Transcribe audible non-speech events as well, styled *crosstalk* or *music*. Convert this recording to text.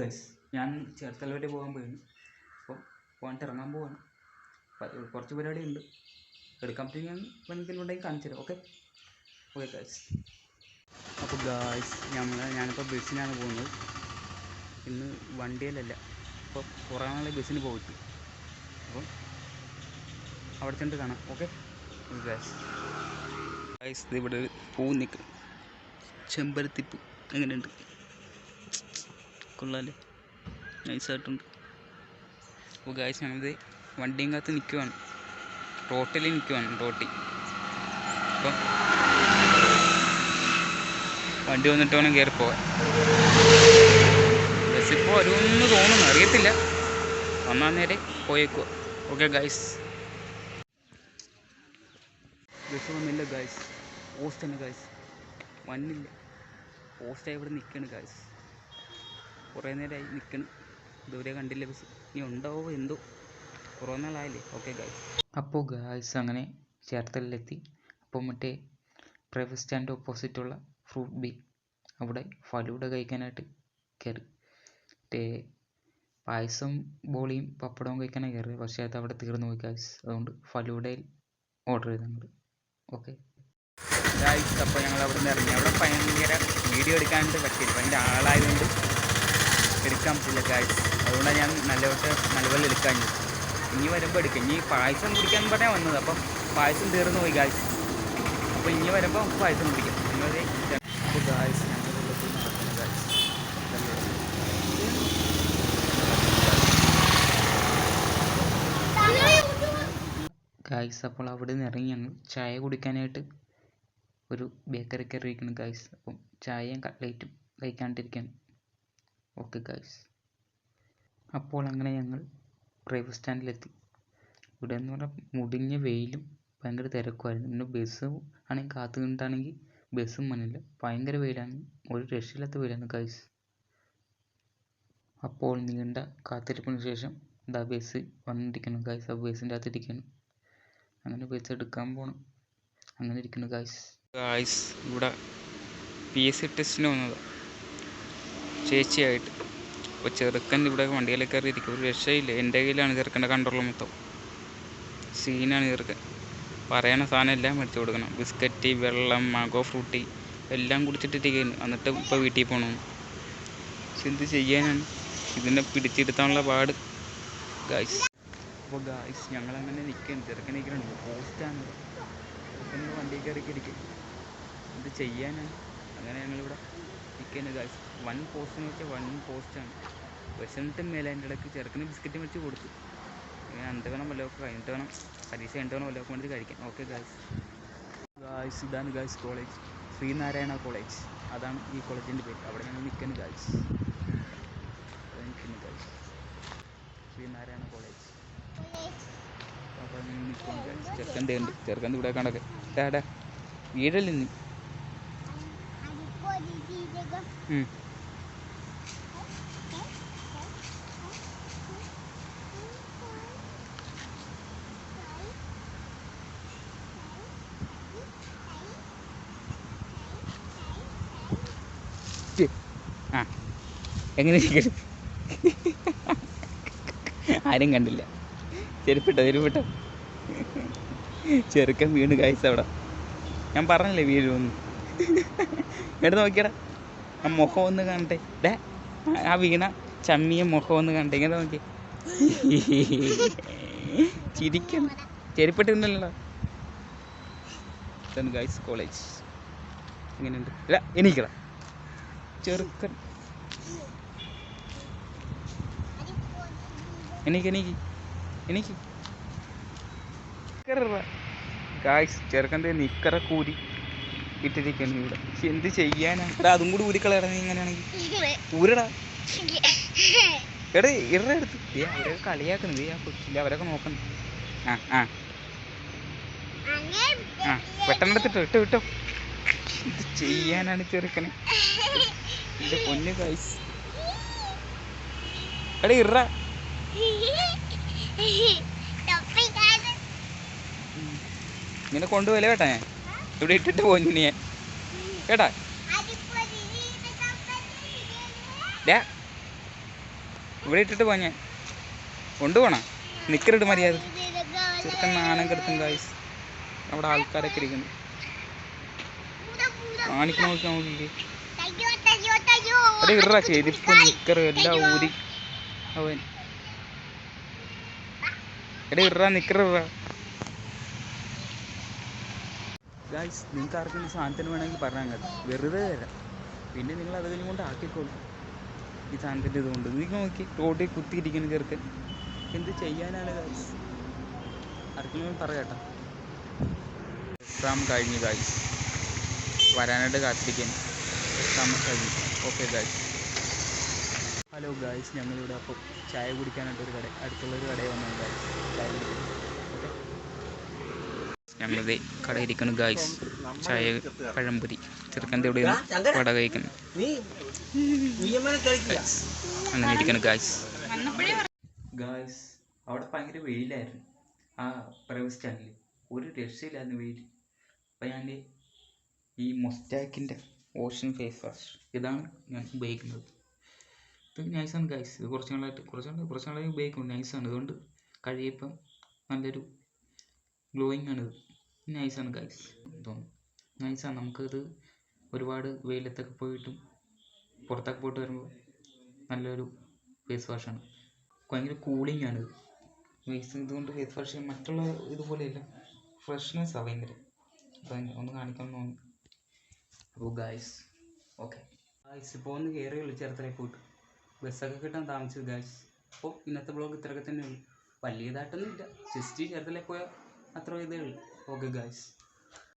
Guys ഞാൻ ചേർത്തല വരെ പോകാൻ പോയിരുന്നു. അപ്പോൾ പോകാൻ ഇറങ്ങാൻ പോവാണ് കുറച്ച് പരിപാടി ഉണ്ട് എടുക്കാൻ പറ്റി ഞാൻ എന്തെങ്കിലും ഉണ്ടെങ്കിൽ കാണിച്ചു തരാം. ഓക്കെ ഓക്കെ ഗൈസ് അപ്പോൾ ഗായ്സ് നമ്മൾ ഞാനിപ്പോൾ ബസ്സിനാണ് പോകുന്നത്. ഇന്ന് വണ്ടിയിലല്ല അപ്പോൾ കുറേ നാളെ ബസ്സിന് പോയിട്ട്. അപ്പോൾ അവിടെ ചെന്നിട്ട് കാണാം. ഓക്കെ ഗായ്സ് ഇത് ഇവിടെ പൂ നിൽക്കും ചെമ്പരത്തിപ്പൂ. എങ്ങനെയുണ്ട്? കൊള്ളാല്ലേ നൈസായിട്ടുണ്ട് അപ്പോൾ ഗായ്സ് ഞങ്ങളിത് വണ്ടിയും കാത്ത് നിൽക്കുവാണ് റോട്ടിൽ നിൽക്കുവാണ് റോട്ടിൽ അപ്പം വണ്ടി വന്നിട്ട് വേണം കയറി പോകാൻ. ബസ്സിപ്പോൾ വരുമെന്ന് തോന്നുന്നു അറിയത്തില്ല. വന്നാൽ നേരെ പോയേക്കുക ഓക്കെ ഗായ്സ് ബസ് വന്നില്ല ഗായ്സ് ഓസ്റ്റ് തന്നെ ഗായ്സ് വന്നില്ല. ഓസ്റ്റ് ഇവിടെ നിൽക്കുകയാണ് ഗായ്സ് കുറേ നേരമായി നിൽക്കണം. ദൂരെ കണ്ടില്ല. ബസ് ഇനി ഉണ്ടാവോ? എന്തോ? കുറേ നാളായില്ലേ? ഓക്കെ ഗായ്സ് അപ്പോൾ ഗായ്സ് അങ്ങനെ ചേർത്തലിലെത്തി. അപ്പോൾ മറ്റേ പ്രൈവറ്റ് സ്റ്റാൻഡ് ഓപ്പോസിറ്റുള്ള ഫ്രൂട്ട് ബി അവിടെ ഫലൂഡ കഴിക്കാനായിട്ട് കയറി. മറ്റേ പായസം ബോളിയും പപ്പടവും കഴിക്കാനാണ് കയറിയത് പക്ഷേ അത് അവിടെ തീർന്നു പോയി ഗായ്സ് അതുകൊണ്ട് ഫലൂഡയിൽ ഓർഡർ ചെയ്ത് ഞങ്ങൾ ഓക്കെ ഗായ്സ് അപ്പോൾ ഞങ്ങൾ അവിടെ നിന്ന് ഇറങ്ങി. അവിടെ ഭയങ്കര വീഡിയോ എടുക്കാനായിട്ട് പറ്റിയില്ല ഭയങ്കര ആളായതുകൊണ്ട് എടുക്കാൻ പറ്റില്ല ഗായ്സ് അതുകൊണ്ടാണ് ഞാൻ നല്ലവട്ട് നല്ലപോലെ എടുക്കാൻ ഇനി വരുമ്പോൾ എടുക്കാം. ഇനി പായസം കുടിക്കാൻ പറഞ്ഞാൽ വന്നത്. അപ്പം പായസം തീർന്നു പോയി ഗായ്സ് അപ്പോൾ ഇനി വരുമ്പോൾ നമുക്ക് പായസം കുടിക്കാം. നടക്കുന്നു ഗായ്സ് ഗായ്സ് അപ്പോൾ അവിടെ നിന്ന് ഇറങ്ങി ഞങ്ങൾ ചായ കുടിക്കാനായിട്ട് ഒരു ബേക്കറി കയറിയിരിക്കുന്നു ഗായ്സ് അപ്പം ചായയും കട്ട്ലേറ്റും കഴിക്കാണ്ടിരിക്കാൻ ഓക്കെ ഗൈസ് അപ്പോൾ അങ്ങനെ ഞങ്ങൾ ഡ്രൈവർ സ്റ്റാൻഡിലെത്തി ഇവിടെ എന്ന് പറഞ്ഞാൽ മുടിഞ്ഞ വെയിലും ഭയങ്കര തിരക്കുമായിരുന്നു. പിന്നെ ബസ് ആണെങ്കിൽ കാത്തു നിന്നിട്ടാണെങ്കിൽ ബസ്സും വന്നില്ല. ഭയങ്കര വെയിലാണ്. ഒരു രക്ഷയില്ലാത്ത വെയിലാണ് ഗൈസ് അപ്പോൾ നീണ്ട കാത്തിരിപ്പിന് ശേഷം ഇതാ ബസ് വന്നിരിക്കുന്നു ഗൈസ് ആ ബസ്സിന്റെ അകത്തിരിക്കണം അങ്ങനെ ബസ് എടുക്കാൻ പോകണം അങ്ങനെ ഇരിക്കുന്നു ഗൈസ് ഗൈസ് ഇവിടെ പി എസ് സി ടെസ്റ്റിന് വന്നത്. ചേച്ചിയായിട്ട്. അപ്പോൾ ചെറുക്കൻ ഇവിടെ വണ്ടിയിൽ കയറി ഇരിക്കും ഒരു രക്ഷയില്ല. എന്റെ കയ്യിലാണ് ചെറുക്കന്റെ കൺട്രോൾ മൊത്തം. സീനാണ് ചെറുക്കൻ. പറയണ സാധനം എല്ലാം മേടിച്ചു കൊടുക്കണം. ബിസ്ക്കറ്റ് വെള്ളം മാഗോ ഫ്രൂട്ടി എല്ലാം കുടിച്ചിട്ടിരിക്കുന്നു എന്നിട്ട് ഇപ്പോൾ വീട്ടിൽ പോകണം പക്ഷെ എന്ത് ചെയ്യാനാണ്? ഇതിനെ പിടിച്ചെടുത്താനുള്ള പാട്. ഗായ്സ് അപ്പോൾ ഗായ്സ് ഞങ്ങളങ്ങനെ നിൽക്കുന്നു ചെറുക്കൻ നിൽക്കുന്നുണ്ട് പോസ്റ്റാണ് ചെറുക്കൻ വണ്ടി കയറി ഇരിക്കും എന്ത് ചെയ്യാനാണ്? അങ്ങനെ ഞങ്ങളിവിടെ നിൽക്കുകയാണ് ഗായ്സ് വൺ പോസ്റ്റ് എന്ന് വെച്ചാൽ വൺ പോസ്റ്റാണ് വിശന്നിട്ടും മേലെ അതിന്റെ ഇടയ്ക്ക് ചെറുക്കന് ബിസ്ക്കറ്റ് മേടിച്ച് കൊടുത്തു. എന്ത് വേണം വല്ലതൊക്കെ കഴിഞ്ഞിട്ട് വേണം പരീക്ഷ കഴിഞ്ഞിട്ട് വേണം വല്ലതൊക്കെ വേണ്ടി കഴിക്കാൻ. ഓക്കെ ഗായ്സ് ഗായ്സ് ഇതാണ് ഗായ്സ് കോളേജ് ശ്രീനാരായണ കോളേജ് അതാണ് ഈ കോളേജിന്റെ പേര്. അവിടെ ഞങ്ങൾ നിൽക്കുന്നു ഗായ്സ് നിൽക്കുന്നു ഗായ്സ് ശ്രീനാരായണ കോളേജ് ഗായ്സ് ചെറുക്കന്റെ ഉണ്ട്. ചെറുക്കന്റെ ഇവിടെ കണ്ടൊക്കെ. ഡാ വീടല്ലേ നീ. ആ. എങ്ങനെ ഇരിക്കരുത് ആരും കണ്ടില്ല. ചെരുപ്പിട്ടോ ചെരുപ്പിട്ടോ? ചെറുക്കൻ വീണ് കായ്ച്ച അവിടെ. ഞാൻ പറഞ്ഞില്ലേ വീഴുമെന്ന്? എടുത്ത് നോക്കിയടാ. ആ മുഖം ഒന്ന് കണ്ടേ ഡേ ആ വീണ ചമ്മിയ മുഖം ഒന്ന് കണ്ടേ ഇങ്ങനെ നോക്കി. ചിരിക്കണം ചെരിപ്പെട്ടിരുന്നല്ലോ. ഗൈസ് കോളേജ് ഇങ്ങനെയുണ്ട്. ഇല്ല എനിക്കടാ ചെറുക്കൻ. എനിക്ക് എനിക്ക് എനിക്ക് ഗായ്സ് ചെറുക്കന്റെ നിക്കറ കൂരി. ഇട്ടിരിക്കുന്നു ഇവിടെ. എന്ത് ചെയ്യാനാ? എടാ അതും കൂടി ഊരിക്കളയടാ നീ ഇങ്ങനെയാണെങ്കിൽ ഊരടാ. എടേ ഇറ എടുത്ത് ദേ അവരൊക്കെ കളിയാക്കുന്നത് ആ കൊച്ചില്ല അവരൊക്കെ നോക്കണം. ആ ആ. ആ പെട്ടെന്ന് എടുത്തിട്ടോ. ഇട്ടോ ഇട്ടോ. ഇത് ചെയ്യാനാണ് ചെറുക്കനെ? എന്റെ പൊന്ന് ഗൈസ് എടാ ഇറ ഇങ്ങനെ *laughs* കൊണ്ടുപോയില്ലേ കേട്ടാ ഞാൻ? ഇവിടെ ഇട്ടിട്ട് പോഞ്ഞു ഞാൻ കേട്ടാ? ഡാ ഇവിടെ ഇട്ടിട്ട് പോയി ഞാൻ കൊണ്ടുപോണ. നിക്കറിട്ട് മര്യാദ. ചെറുക്കൻ നാണം കെടുത്തും ഗായ്സ് അവിടെ ആൾക്കാരൊക്കെ ഇരിക്കുന്നു. കാണിക്കണ നോക്കി നോക്കിക്കേ അവിടെ ഇറ ചെരുപ്പ് നിക്കറ്. എല്ലാം ഊരി. അവൻ. എടാ ഇറ നിക്കറ് ഇറ. ഗായ്സ് നിങ്ങൾക്ക് ആർക്കെങ്കിലും സാധനത്തിന് വേണമെങ്കിൽ പറഞ്ഞാൽ കേട്ടോ വെറുതെ തരാം. പിന്നെ നിങ്ങൾ അത് കഴിഞ്ഞ് കൊണ്ട് ആക്കിക്കോളൂ. ഈ സാധനത്തിന്റെ ഇതുകൊണ്ട് നിങ്ങൾ നോക്കി റോഡിൽ കുത്തിയിരിക്കുന്ന ചെറുക്കൻ. എന്ത് ചെയ്യാനാണ് ഗായ്സ് ആർക്കെങ്കിലും പറയാട്ടോ എക്സാം കഴിഞ്ഞു ഗായ്സ് വരാനായിട്ട് കാത്തിരിക്കാൻ എക്സാം കഴിഞ്ഞു. ഓക്കെ ഗായ്സ് ഹലോ ഗായ്സ് ഞങ്ങളിവിടെ അപ്പോൾ ചായ കുടിക്കാനായിട്ട് ഒരു കട അടുത്തുള്ളൊരു കടയിൽ വന്നു ഗായ്സ് ഞങ്ങളിത് കട ഇരിക്കുന്നു ഗായ്സ് ചായ പഴംപൊരി ചെറുക്കന്റെ ഇവിടെ വട കഴിക്കുന്നു. Guys, അങ്ങനെ ഇരിക്കുന്നു ഗായ്സ് ഗായ്സ് അവിടെ ഭയങ്കര വെയിലായിരുന്നു. ആ പ്രൈവറ്റ് സ്റ്റാൻഡിൽ ഒരു രക്ഷയില്ലായിരുന്നു വെയിൽ അപ്പം ഞാൻ ഈ മൊസ്റ്റാക്കിന്റെ ഓഷൻ ഫേസ് വാഷ് ഇതാണ് ഞാൻ ഉപയോഗിക്കുന്നത്. ഇത് നൈസാണ് ഗൈസ് ഇത് കുറച്ച് നാളായിട്ട് കുറച്ച് നാൾ കുറച്ച് നാളായി ഉപയോഗിക്കും നൈസാണ് അതുകൊണ്ട് കഴിയപ്പം നല്ലൊരു ഗ്ലോയിങ് ആണിത്. നൈസാണ് ഗൈസ് തോന്നുന്നു നൈസാണ് നമുക്കത് ഒരുപാട് വെയിലത്തൊക്കെ പോയിട്ടും പുറത്തൊക്കെ പോയിട്ട് വരുമ്പോൾ നല്ലൊരു ഫേസ് വാഷാണ് ഭയങ്കര കൂളിംഗ് ആണിത് ഫേസ് ഇതുകൊണ്ട് ഫേസ് വാഷ് മറ്റുള്ള ഇതുപോലെയല്ല. ഫ്രഷ്നെസ്സാണ് ഭയങ്കര. അപ്പം ഒന്ന് കാണിക്കാൻ തോന്നി അപ്പോൾ ഗായ്സ് ഓക്കെ ഗായ്സ് ഇപ്പോൾ ഒന്ന് കയറി വിളിച്ചേർത്തലേ പോയിട്ട്. ബസ്സൊക്കെ കിട്ടാൻ താമസിച്ചു ഗായ്സ് അപ്പോൾ ഇന്നത്തെ ബ്ലോഗ് ഇത്രയൊക്കെ തന്നെ ഉള്ളൂ. വലിയതായിട്ടൊന്നും ഇല്ല ജസ്റ്റ് ചേർത്തലേ പോയാൽ അത്ര ഇതേ ഉള്ളൂ. Okay guys